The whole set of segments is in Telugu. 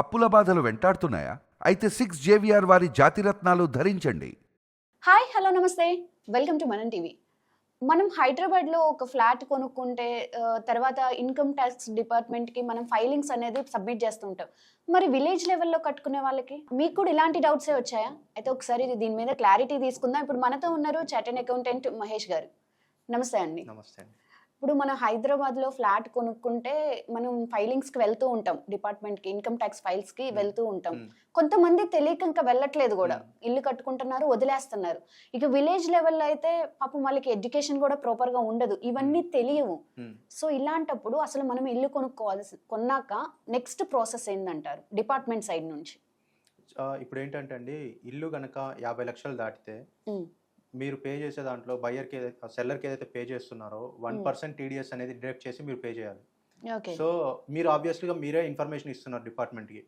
అప్పుల బాధలు వెంటాడుతున్నాయా? అయితే సిక్స్ జేవిఆర్ వారి జాతిరత్నాలు ధరించండి. హాయ్ హలో నమస్తే. Welcome to Manam TV. మనం హైదరాబాద్లో ఒక ఫ్లాట్ కొనుక్కుంటే తర్వాత ఇన్కమ్ ట్యాక్స్ డిపార్ట్మెంట్కి మనం ఫైలింగ్స్ అనేది సబ్మిట్ చేస్తుంటాం మరి విలేజ్ లెవెల్లో కట్టుకునే వాళ్ళకి మీకు కూడా ఇలాంటి డౌట్సే వచ్చాయా? అయితే ఒకసారి దీని మీద క్లారిటీ తీసుకుందాం. ఇప్పుడు మనతో ఉన్నారు చార్టెన్ అకౌంటెంట్ మహేష్ గారు. నమస్తే అండి. నమస్తే అండి. ఇప్పుడు మనం హైదరాబాద్లో ఫ్లాట్ కొనుక్కుంటే మనం ఫైలింగ్స్కి వెళ్తూ ఉంటాం. డిపార్ట్మెంట్కి ఇన్కమ్ ట్యాక్స్ ఫైల్స్కి వెళ్తూ ఉంటాం. కొంతమంది తెలియక ఇంకా వెళ్ళట్లేదు కూడా. ఇల్లు కట్టుకుంటున్నారు వదిలేస్తున్నారు. ఇక విలేజ్ లెవెల్లో అయితే పాపం వాళ్ళకి ఎడ్యుకేషన్ కూడా ప్రాపర్గా ఉండదు. ఇవన్నీ తెలియవు. సో ఇలాంటప్పుడు అసలు మనం ఇల్లు కొనుక్కోవాల్సి కొన్నాక నెక్స్ట్ ప్రాసెస్ ఏందంటారు? డిపార్ట్మెంట్ సైడ్ నుంచి. ఇప్పుడు ఏంటంటే అండి ఇల్లు గనక యాభై లక్షలు దాటితే. మీరు పే చేసే దాంట్లో బయ్యర్కి ఏదైతే సెల్లర్కి ఏదైతే పే చేస్తున్నారో వన్ Hmm. పర్సెంట్ టీడీఎస్ అనేది డిడక్ట్ చేసి మీరు పే చేయాలి. సో మీరు ఆబ్వియస్లీగా మీరే ఇన్ఫర్మేషన్ ఇస్తున్నారు డిపార్ట్మెంట్కి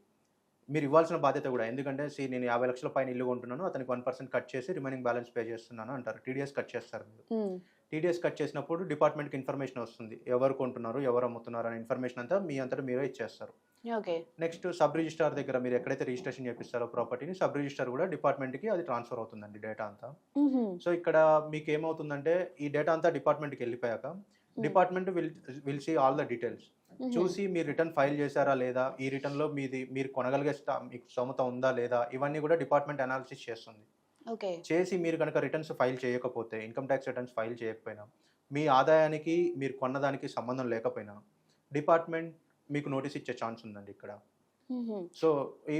మీరు ఇవ్వాల్సిన బాధ్యత కూడా ఎందుకంటే సి నేను యాభై లక్షల పైన ఇల్లు కొంటున్నాను అతనికి వన్ పర్సెంట్ కట్ చేసి రిమైనింగ్ బ్యాలెన్స్ పే చేస్తున్నాను అంటారు. టీడీఎస్ కట్ చేస్తారు మీరు. టీడీఎస్ కట్ చేసినప్పుడు డిపార్ట్మెంట్కి ఇన్ఫర్మేషన్ వస్తుంది. ఎవరు కొంటున్నారు ఎవరు అమ్ముతున్నారు అనే ఇన్ఫర్మేషన్ అంతా మీ అంతటా మీరే ఇచ్చేస్తారు. నెక్స్ట్ సబ్ రిజిస్టార్ దగ్గర మీరు ఎక్కడైతే రిజిస్ట్రేషన్ చేపిస్తారో ప్రాపర్టీని సబ్ రిజిస్టార్ కూడా డిపార్ట్మెంట్కి అది ట్రాన్స్ఫర్ అవుతుందండి డేటా అంతా. సో ఇక్కడ మీకు ఏమవుతుందంటే ఈ డేటా అంతా డిపార్ట్మెంట్కి వెళ్ళిపోయాక department will will see all the details. చూసి మీరు రిటర్న్ ఫైల్ చేశారా లేదా ఈ రిటర్న్లో మీది మీరు కొనగలిగే మీకు స్తోమత ఉందా లేదా ఇవన్నీ కూడా డిపార్ట్మెంట్ అనాలిసిస్ చేస్తుంది. చేసి మీరు కనుక రిటర్న్స్ ఫైల్ చేయకపోతే ఇన్కమ్ ట్యాక్స్ రిటర్న్స్ ఫైల్ చేయకపోయినా మీ ఆదాయానికి మీరు కొన్నదానికి సంబంధం లేకపోయినా డిపార్ట్మెంట్ మీకు నోటీస్ ఇచ్చే ఛాన్స్ ఉందండి ఇక్కడ. సో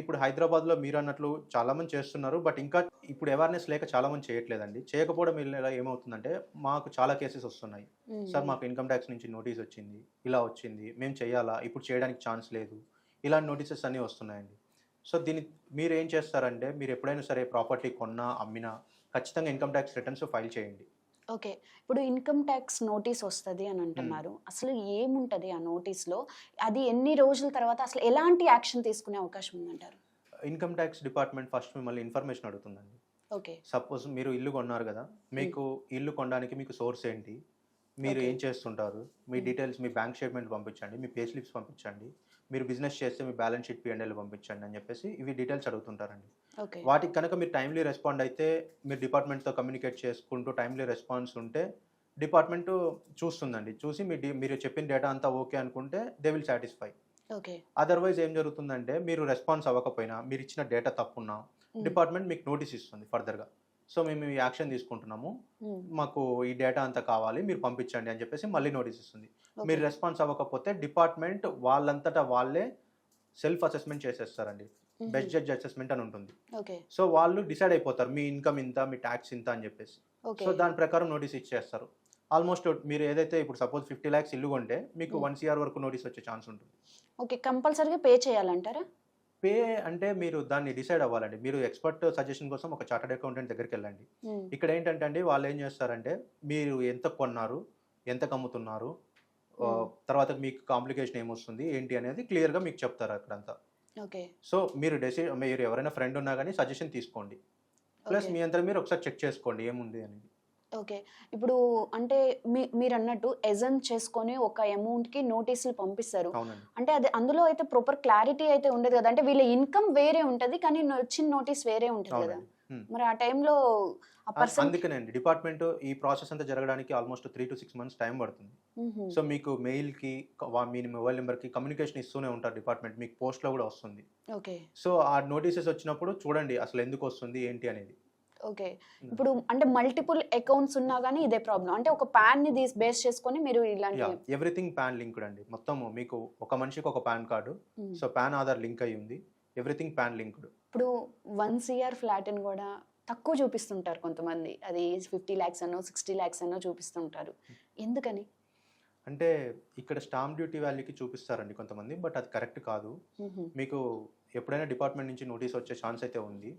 ఇప్పుడు హైదరాబాద్లో మీరు అన్నట్లు చాలా మంది చేస్తున్నారు బట్ ఇంకా ఇప్పుడు అవేర్నెస్ లేక చాలా మంది చేయట్లేదండి. చేయకపోవడం ఏమవుతుందంటే మాకు చాలా కేసెస్ వస్తున్నాయి. సార్ మాకు ఇన్కమ్ ట్యాక్స్ నుంచి నోటీస్ వచ్చింది ఇలా వచ్చింది మేము చేయాలా ఇప్పుడు చేయడానికి ఛాన్స్ లేదు. ఇలాంటి నోటీసెస్ అన్నీ వస్తున్నాయండి. సో దీన్ని మీరు ఏం చేస్తారంటే మీరు ఎప్పుడైనా సరే ప్రాపర్టీ కొన్నా అమ్మినా ఖచ్చితంగా ఇన్కమ్ ట్యాక్స్ రిటర్న్స్ ఫైల్ చేయండి. ఓకే. ఇప్పుడు ఇన్కమ్ ట్యాక్స్ నోటీస్ వస్తుంది అని అంటున్నారు. అసలు ఏముంటది ఆ notice లో అది ఎన్ని రోజుల తర్వాత అసలు ఎలాంటి యాక్షన్ తీసుకునే అవకాశం ఉందంటారు? ఇన్కమ్ ట్యాక్స్ డిపార్ట్మెంట్ ఫస్ట్ మిమ్మల్ని ఇన్ఫర్మేషన్ అడుగుతుందండి. ఓకే. సపోజ్ మీరు ఇల్లు కొన్నారు కదా మీకు ఇల్లు కొనడానికి మీకు సోర్స్ ఏంటి? మీరు. ఏం చేస్తుంటారు? మీ. డీటెయిల్స్ మీ బ్యాంక్ స్టేట్మెంట్ పంపించండి మీ పే స్లిప్స్ పంపించండి మీరు బిజినెస్ చేస్తే మీ బ్యాలెన్స్ షీట్ పిఎన్ఎల్ పంపించండి అని చెప్పేసి ఇవి డీటెయిల్స్ అడుగుతుంటారండి. వాటికి కనుక మీరు టైమ్లీ రెస్పాండ్ అయితే మీరు డిపార్ట్మెంట్తో కమ్యూనికేట్ చేసుకుంటూ టైమ్లీ రెస్పాన్స్ ఉంటే డిపార్ట్మెంట్ చూస్తుందండి. చూసి మీ మీరు చెప్పిన డేటా అంతా ఓకే అనుకుంటే they will satisfy okay. Otherwise ఏం జరుగుతుందంటే మీరు రెస్పాన్స్ అవ్వకపోయినా మీరు ఇచ్చిన డేటా తప్పున్నా డిపార్ట్మెంట్ మీకు నోటీస్ ఇస్తుంది ఫర్దర్గా సో మేము ఈ యాక్షన్ తీసుకుంటున్నాము. మ్మ్. మాకు ఈ డేటా అంతా కావాలి మీరు పంపించండి అని చెప్పేసి మళ్ళీ నోటీస్ ఇస్తుంది. మీరు రెస్పాన్స్ అవ్వకపోతే డిపార్ట్మెంట్ వాళ్ళంతటా వాళ్ళే సెల్ఫ్ అసెస్మెంట్ చేసేస్తారండి. మ్మ్. బెస్ట్ జడ్జ్ అసెస్మెంట్ అని ఉంటుంది. ఓకే సో వాళ్ళు డిసైడ్ అయిపోతారు మీ ఇన్కమ్ ఇంత మీ ట్యాక్స్ ఇంత అని చెప్పేసి. సో దాని ప్రకారం నోటీస్ ఇచ్చేస్తారు. ఆల్మోస్ట్ మీరు ఏదైతే ఇప్పుడు సపోజ్ ఫిఫ్టీ ల్యాక్స్ ఇల్లు కొంటే మీకు Hmm. వన్ సిఆర్ వరకు నోటీస్ వచ్చే ఛాన్స్ ఉంటుంది. ఓకే కంపల్సరీగా పే చేయాలంటారా? పే అంటే మీరు దాన్ని డిసైడ్ అవ్వాలండి మీరు ఎక్స్పర్ట్ సజెషన్ కోసం ఒక చార్టెడ్ అకౌంటెంట్ దగ్గరికి వెళ్ళండి. ఇక్కడ ఏంటంటే అండి వాళ్ళు ఏం చేస్తారంటే మీరు ఎంత కొన్నారు ఎంత కమ్ముతున్నారు. తర్వాత మీకు కాంప్లికేషన్ ఏమొస్తుంది ఏంటి అనేది క్లియర్గా మీకు చెప్తారు అక్కడంతా ఓకే సో మీరు డెసి మీరు ఎవరైనా ఫ్రెండ్ ఉన్నా కానీ సజెషన్ తీసుకోండి ప్లస్. మీ అంతా మీరు ఒకసారి చెక్ చేసుకోండి ఏముంది అనేది ఓకే. ఇప్పుడు అంటే మీ మీరు అన్నట్టు ఎజన్ చేసుకొని ఒక అమౌంట్కి నోటీసులు పంపిస్తారు. అంటే అది అందులో అయితే ప్రాపర్ క్లారిటీ అయితే ఉండదు కదా. అంటే వీళ్ళ ఇన్కమ్ వేరే ఉంటది కానీ వచ్చిన నోటీస్ వేరే ఉంటుంది కదా. మరి ఆ టైంలో అందుకనండి డిపార్ట్మెంట్ ఈ ప్రాసెస్ అంతా జరగడానికి almost three to six months time పడుతుంది. సో మీకు మెయిల్కి మీ మొబైల్ నెంబర్కి కమ్యూనికేషన్ ఇస్తూనే ఉంటారు డిపార్ట్మెంట్. మీకు పోస్ట్లో కూడా వస్తుంది. ఓకే. సో ఆ నోటీసెస్ వచ్చినప్పుడు చూడండి అసలు ఎందుకు వస్తుంది ఏంటి అనేది. ఓకే. ఇప్పుడు అంటే మల్టిపుల్ అకౌంట్స్ ఉన్నా కానీ ఇదే ప్రాబ్లం అంటే ఒక పాన్ని తీసి బేస్ చేసుకొని మీరు ఇలాంటి ఎవ్రీథింగ్ పాన్ లింక్డ్ అండి. మొత్తం మీకు ఒక మనిషికి ఒక PAN card. So PAN Aadhaar link అయి ఉంది. Everything PAN linked. ఇప్పుడు వన్ సిఆర్ ఫ్లాట్ని కూడా తక్కువ చూపిస్తుంటారు కొంతమంది. అది ఫిఫ్టీ ల్యాక్స్ అనో సిక్స్టీ ల్యాక్స్ అనో చూపిస్తుంటారు. ఎందుకని? అంటే ఇక్కడ స్టాంప్ డ్యూటీ వాల్యూకి చూపిస్తారండి కొంతమంది బట్ అది కరెక్ట్ కాదు. మీకు ఎప్పుడైనా డిపార్ట్మెంట్ నుంచి నోటీస్ వచ్చే ఛాన్స్ అయితే ఉంది.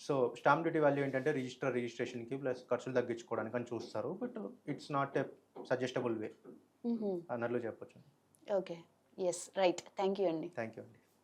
సో స్టాంప్ డ్యూటీ వాల్యూ ఏంటంటే రిజిస్టర్ రిజిస్ట్రేషన్కి ప్లస్ ఖర్చులు తగ్గించుకోవడానికి అని చూస్తారు. But it's not a suggestable way. అన్నట్లు చెప్పొచ్చు. Okay. Yes. Right. Thank you అండి. థ్యాంక్ యూ అండి.